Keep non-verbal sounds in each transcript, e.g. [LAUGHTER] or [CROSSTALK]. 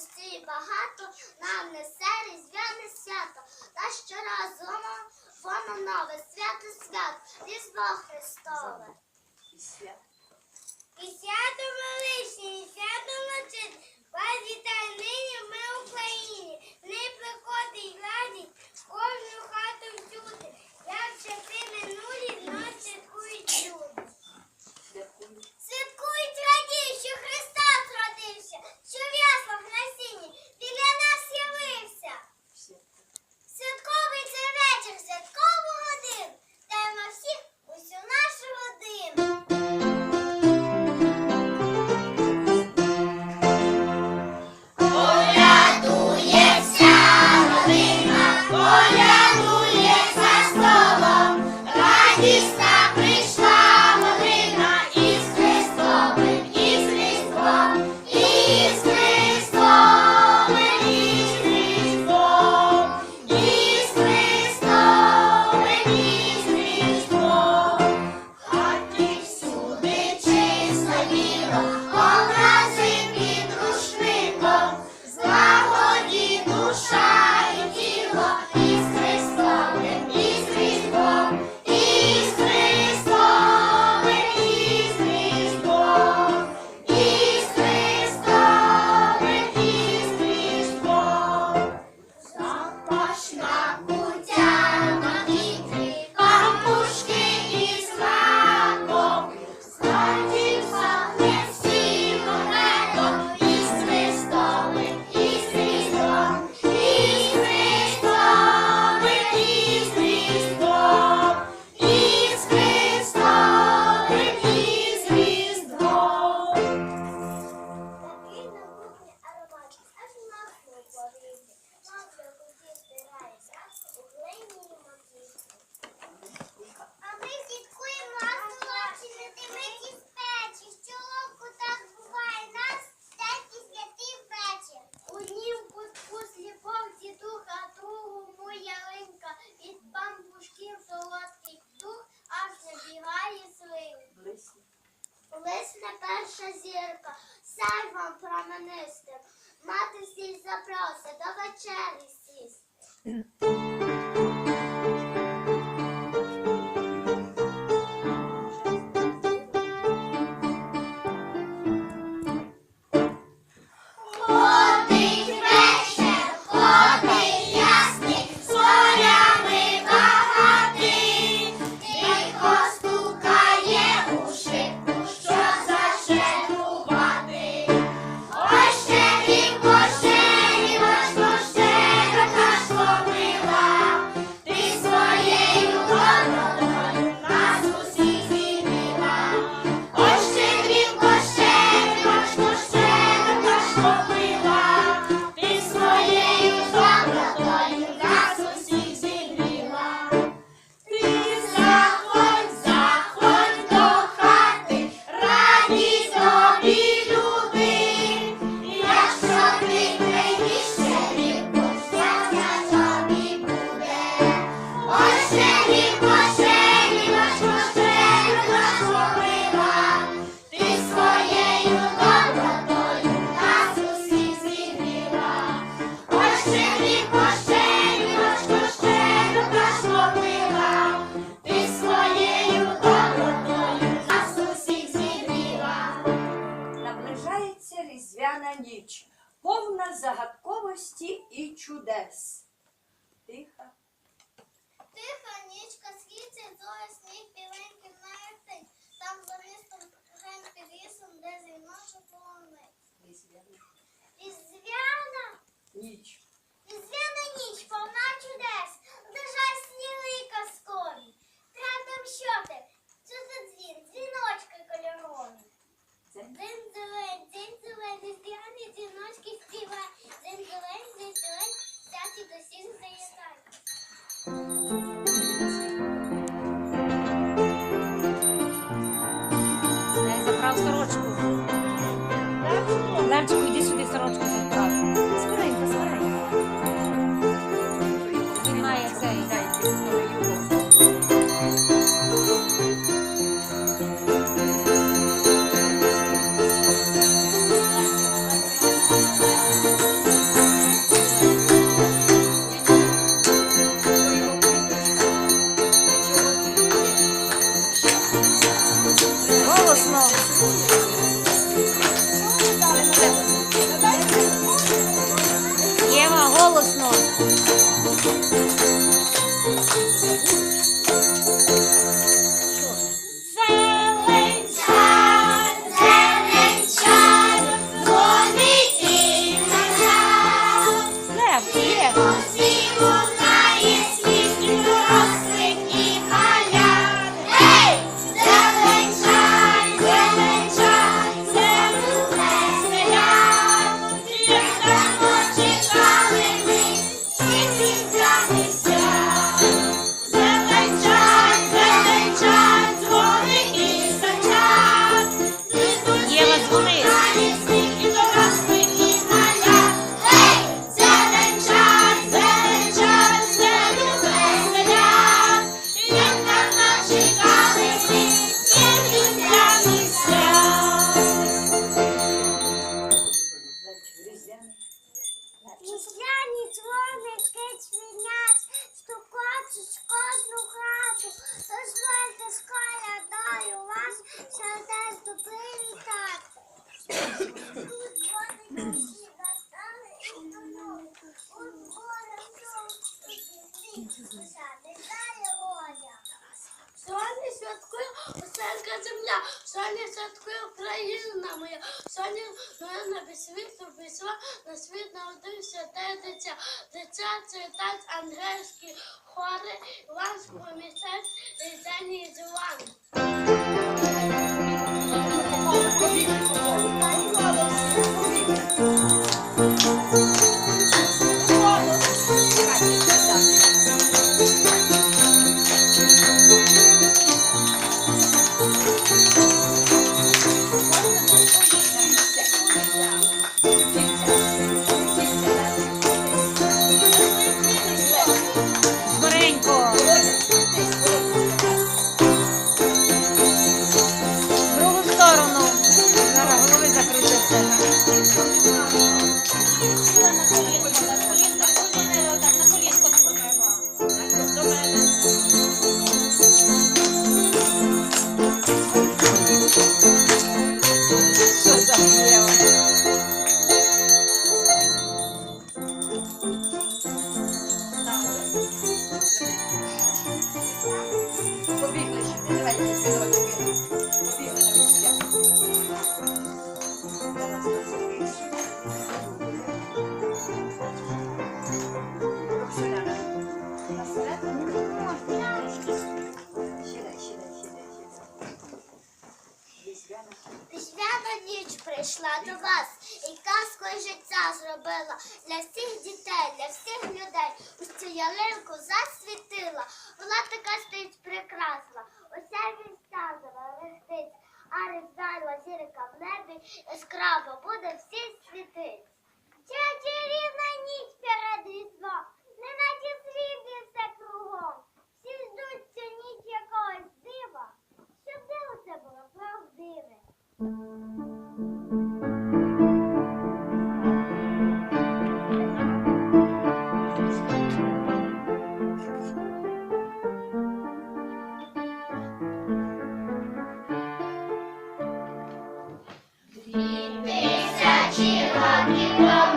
радості багато нам несе різдвяне свято, та щоразу воно нове свято свято, різдво Христове. challenge. Тиха. Тиха нічка, світі, зоя, сніг, біленький летень. Там за містом ген лісом, де дзвіночок полонить. Різдвяна. Різдвяна, Ніч. різдвяна ніч, повна чудес. Лежать сніги казкові. Трендом що ти? Що за дзвін? Дзвіночки кольорові. Це Дзень зелень, дзень зелень, різдвяні дзвіночки співай. Дзень зелень, дзень до забрав сорочку. Левчику, йди сюди сорочку до вас і казку життя зробила для всіх дітей, для всіх людей. Ось цю ялинку засвітила. Вона така стоїть прекрасна. Уся місця зарехтить, а різдвяна зірка в небі яскраво буде всі світить. Ця чарівна ніч перед різдвом, не наче все кругом. Всі ждуть ніч якогось дива, щоб це було правдиве. Тисячі Yeah.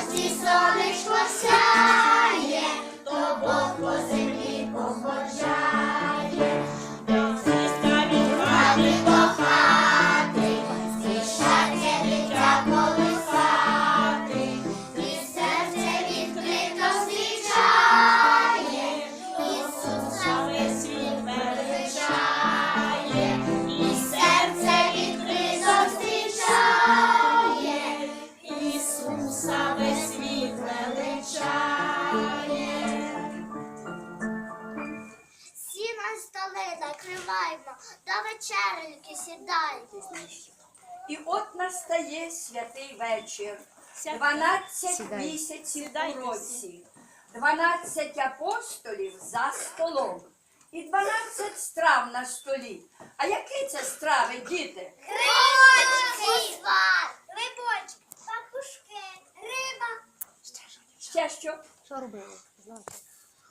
сонечко ся. І от настає святий вечір, 12 місяців у році, 12 апостолів за столом і 12 страв на столі. А які це страви, діти? Грибочки, грибочки, папушки, риба. Ще що? Що робили?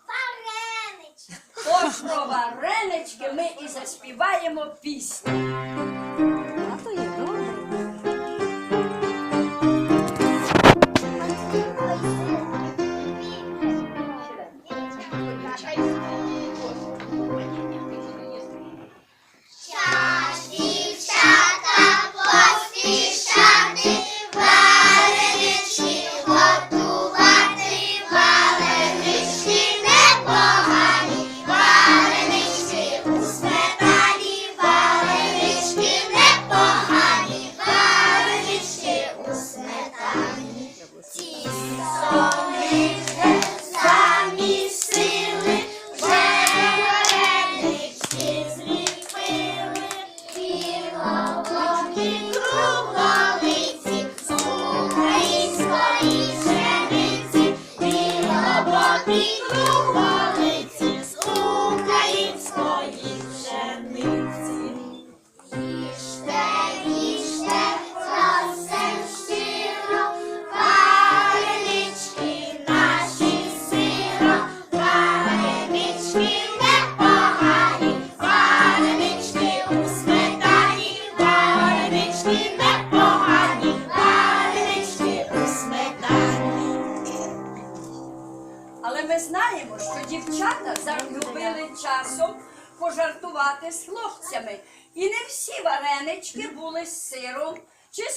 Варенички. Ось варенички ми і заспіваємо пісню.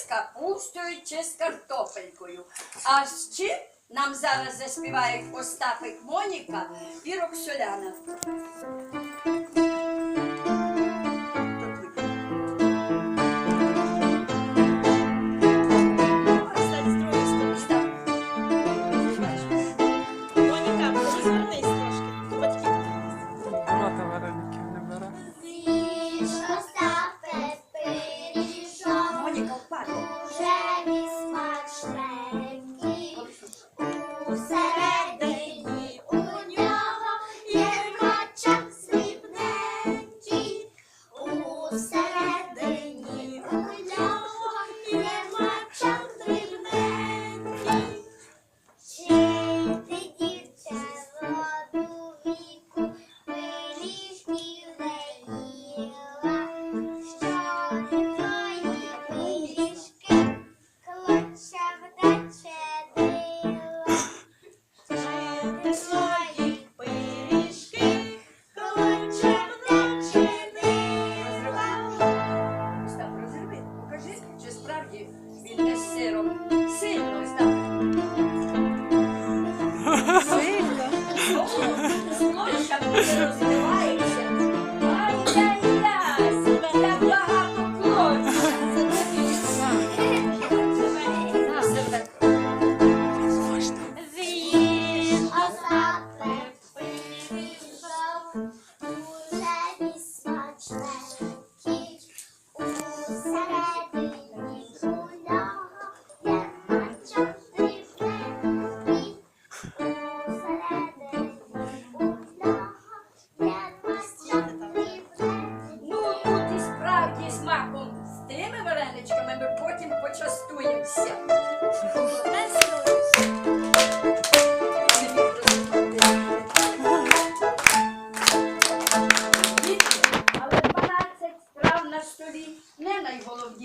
капустою чи з картопелькою. А з чим нам зараз заспіває Остапик Моніка і Роксоляна.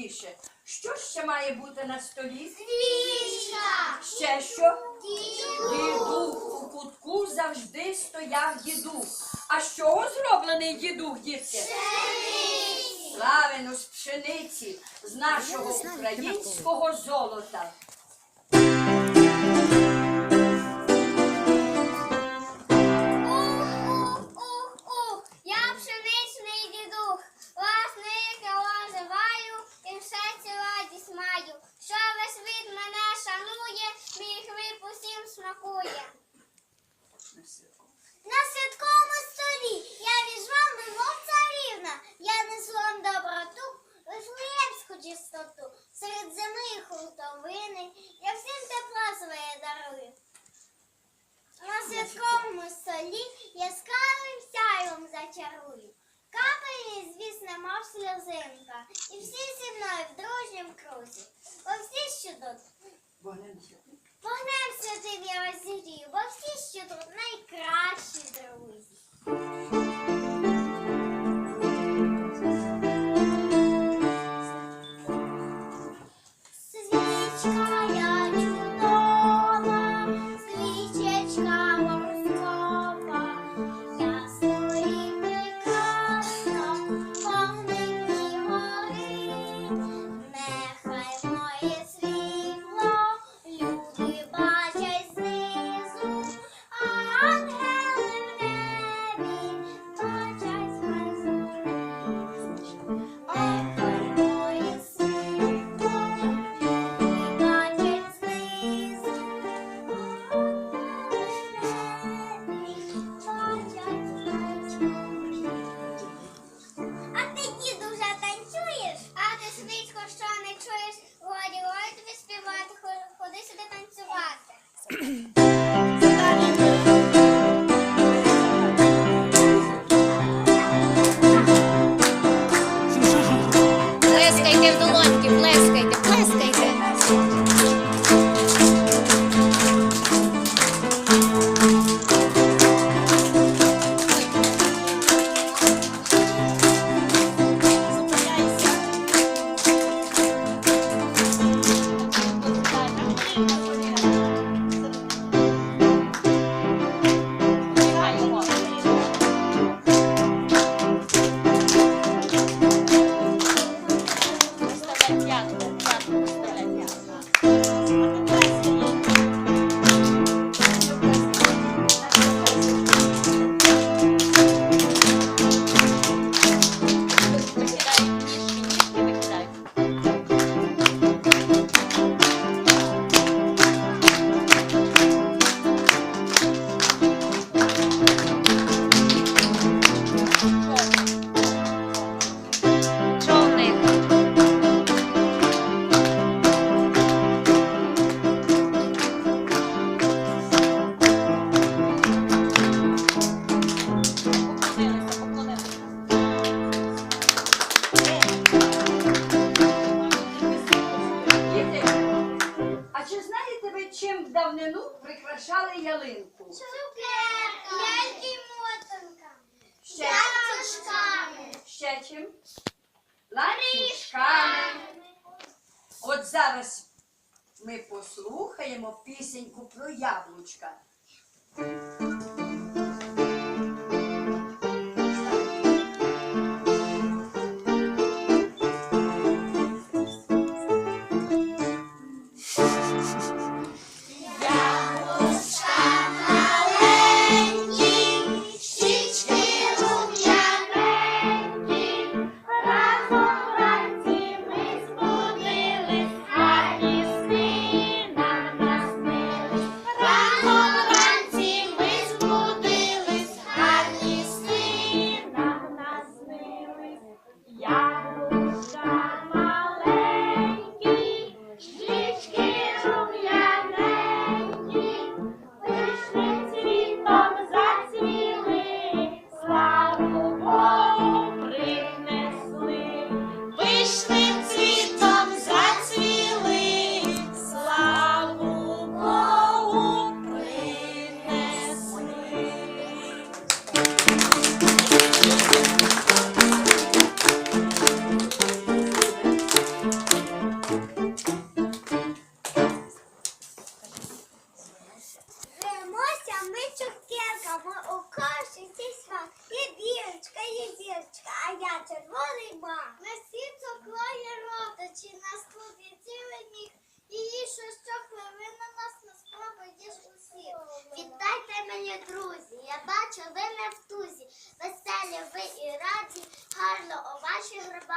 простіше. Що ще має бути на столі? Свічка! Ще що? Дідух. Дідух. У кутку завжди стояв дідух. А з чого зроблений дідух, дітки? Правильно, з пшениці, з нашого українського золота. що весь світ мене шанує, міг хліб усім смакує. mm [COUGHS] Цукерка. Ляльки мотанка. Ще. Ще чим? Ларішками. От зараз ми послухаємо пісеньку про яблучка.